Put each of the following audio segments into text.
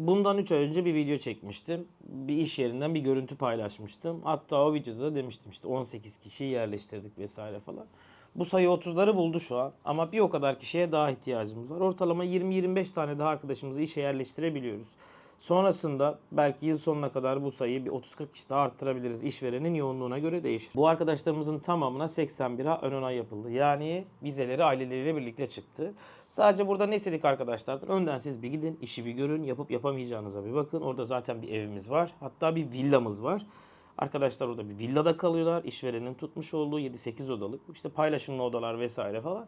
Bundan 3 ay önce bir video çekmiştim. Bir iş yerinden bir görüntü paylaşmıştım. Hatta o videoda da demiştim işte 18 kişiyi yerleştirdik vesaire falan. Bu sayı 30'ları buldu şu an ama bir o kadar kişiye daha ihtiyacımız var. Ortalama 20-25 tane daha arkadaşımızı işe yerleştirebiliyoruz. Sonrasında belki yıl sonuna kadar bu sayıyı bir 30-40 kişi daha arttırabiliriz. İşverenin yoğunluğuna göre değişir. Bu arkadaşlarımızın tamamına 81 A ön onay yapıldı. Yani vizeleri aileleriyle birlikte çıktı. Sadece burada ne istedik arkadaşlardan? Önden siz bir gidin, işi bir görün, yapıp yapamayacağınıza bir bakın. Orada zaten bir evimiz var. Hatta bir villamız var. Arkadaşlar orada bir villada kalıyorlar. İşverenin tutmuş olduğu 7-8 odalık. işte paylaşımlı odalar vesaire falan.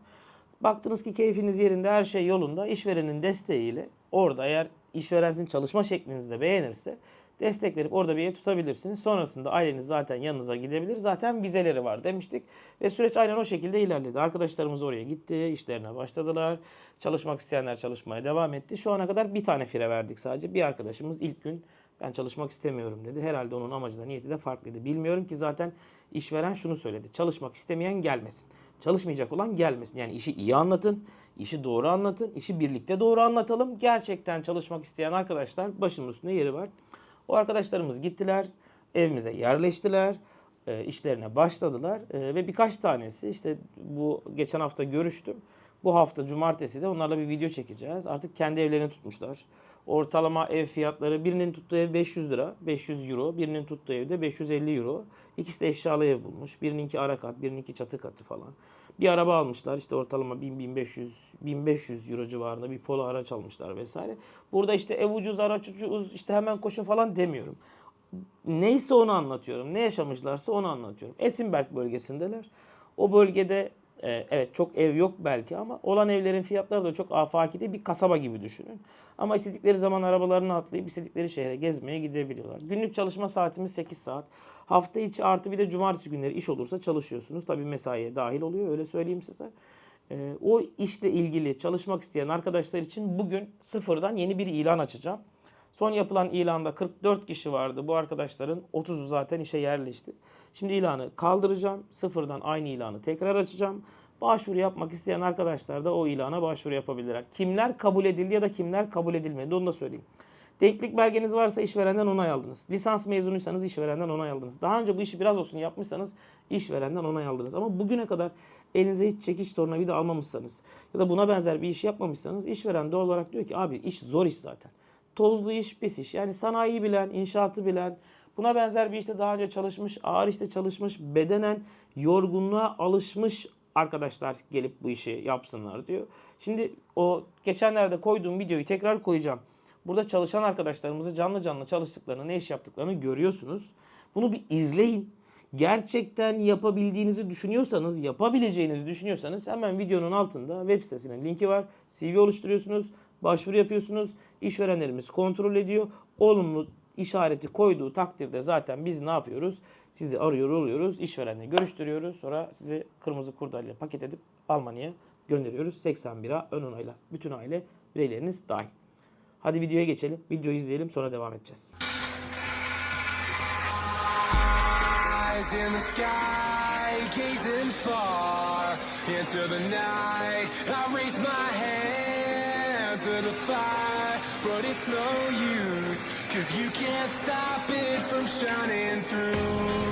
Baktınız ki keyfiniz yerinde, her şey yolunda. İşverenin desteğiyle orada eğer işveren sizin çalışma şeklinizi de beğenirse destek verip orada bir ev tutabilirsiniz. Sonrasında aileniz zaten yanınıza gidebilir. Zaten vizeleri var demiştik. Ve süreç aynen o şekilde ilerledi. Arkadaşlarımız oraya gitti, işlerine başladılar. Çalışmak isteyenler çalışmaya devam etti. Şu ana kadar bir tane fire verdik sadece. Bir arkadaşımız ilk gün ben çalışmak istemiyorum dedi. Herhalde onun amacı da niyeti de farklıydı. Bilmiyorum ki zaten işveren şunu söyledi. Çalışmak istemeyen gelmesin. Çalışmayacak olan gelmesin. Yani işi iyi anlatın, işi doğru anlatın, işi birlikte doğru anlatalım. Gerçekten çalışmak isteyen arkadaşlar başımın üstünde yeri var. O arkadaşlarımız gittiler, evimize yerleştiler, e, işlerine başladılar E, ve birkaç tanesi işte bu geçen hafta görüştüm. Bu hafta cumartesi de onlarla bir video çekeceğiz. Artık kendi evlerini tutmuşlar. Ortalama ev fiyatları birinin tuttuğu ev 500 lira, 500 euro. Birinin tuttuğu evde 550 euro. İkisi de eşyalı ev bulmuş. Birininki ara kat, birininki çatı katı falan. Bir araba almışlar işte ortalama 1000-1500 1500 euro civarında bir polo araç almışlar vesaire. Burada işte ev ucuz, araç ucuz, işte hemen koşun falan demiyorum. Neyse onu anlatıyorum. Ne yaşamışlarsa onu anlatıyorum. Esenberg bölgesindeler. O bölgede e, evet çok ev yok belki ama olan evlerin fiyatları da çok afaki değil bir kasaba gibi düşünün. Ama istedikleri zaman arabalarını atlayıp istedikleri şehre gezmeye gidebiliyorlar. Günlük çalışma saatimiz 8 saat. Hafta içi artı bir de cumartesi günleri iş olursa çalışıyorsunuz. Tabii mesaiye dahil oluyor öyle söyleyeyim size. E, o işle ilgili çalışmak isteyen arkadaşlar için bugün sıfırdan yeni bir ilan açacağım. Son yapılan ilanda 44 kişi vardı. Bu arkadaşların 30'u zaten işe yerleşti. Şimdi ilanı kaldıracağım. Sıfırdan aynı ilanı tekrar açacağım. Başvuru yapmak isteyen arkadaşlar da o ilana başvuru yapabilirler. Kimler kabul edildi ya da kimler kabul edilmedi onu da söyleyeyim. Denklik belgeniz varsa işverenden onay aldınız. Lisans mezunuysanız işverenden onay aldınız. Daha önce bu işi biraz olsun yapmışsanız işverenden onay aldınız. Ama bugüne kadar elinize hiç çekiç tornavida almamışsanız ya da buna benzer bir iş yapmamışsanız işveren doğal olarak diyor ki abi iş zor iş zaten tozlu iş, pis iş. Yani sanayi bilen, inşaatı bilen, buna benzer bir işte daha önce çalışmış, ağır işte çalışmış, bedenen yorgunluğa alışmış arkadaşlar gelip bu işi yapsınlar diyor. Şimdi o geçenlerde koyduğum videoyu tekrar koyacağım. Burada çalışan arkadaşlarımızı canlı canlı çalıştıklarını, ne iş yaptıklarını görüyorsunuz. Bunu bir izleyin. Gerçekten yapabildiğinizi düşünüyorsanız, yapabileceğinizi düşünüyorsanız hemen videonun altında web sitesinin linki var. CV oluşturuyorsunuz, başvuru yapıyorsunuz. İşverenlerimiz kontrol ediyor. Olumlu işareti koyduğu takdirde zaten biz ne yapıyoruz? Sizi arıyor oluyoruz. işverenle görüştürüyoruz. Sonra sizi kırmızı kurdalya paket edip Almanya'ya gönderiyoruz. 81'a ön onayla. Bütün aile bireyleriniz dahil. Hadi videoya geçelim. Videoyu izleyelim sonra devam edeceğiz. in the sky, gazing far into the night. I raise my hand to the fire, but it's no use, cause you can't stop it from shining through.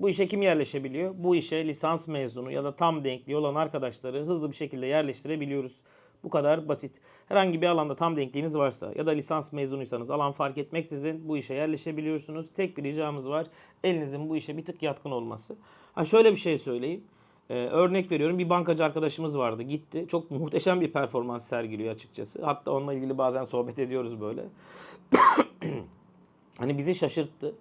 Bu işe kim yerleşebiliyor? Bu işe lisans mezunu ya da tam denkliği olan arkadaşları hızlı bir şekilde yerleştirebiliyoruz. Bu kadar basit. Herhangi bir alanda tam denkliğiniz varsa ya da lisans mezunuysanız alan fark etmeksizin bu işe yerleşebiliyorsunuz. Tek bir ricamız var. Elinizin bu işe bir tık yatkın olması. Ha şöyle bir şey söyleyeyim. Ee, örnek veriyorum bir bankacı arkadaşımız vardı gitti. Çok muhteşem bir performans sergiliyor açıkçası. Hatta onunla ilgili bazen sohbet ediyoruz böyle. Hani bizi şaşırttı.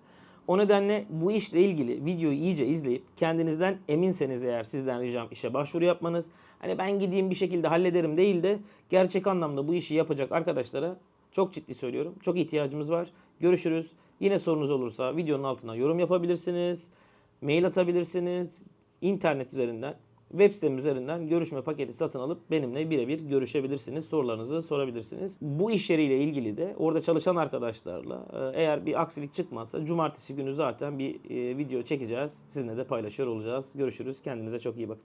O nedenle bu işle ilgili videoyu iyice izleyip kendinizden eminseniz eğer sizden ricam işe başvuru yapmanız. Hani ben gideyim bir şekilde hallederim değil de gerçek anlamda bu işi yapacak arkadaşlara çok ciddi söylüyorum. Çok ihtiyacımız var. Görüşürüz. Yine sorunuz olursa videonun altına yorum yapabilirsiniz. Mail atabilirsiniz. İnternet üzerinden web sitem üzerinden görüşme paketi satın alıp benimle birebir görüşebilirsiniz. Sorularınızı sorabilirsiniz. Bu iş yeriyle ilgili de orada çalışan arkadaşlarla e, eğer bir aksilik çıkmazsa cumartesi günü zaten bir e, video çekeceğiz. Sizinle de paylaşıyor olacağız. Görüşürüz. Kendinize çok iyi bakın.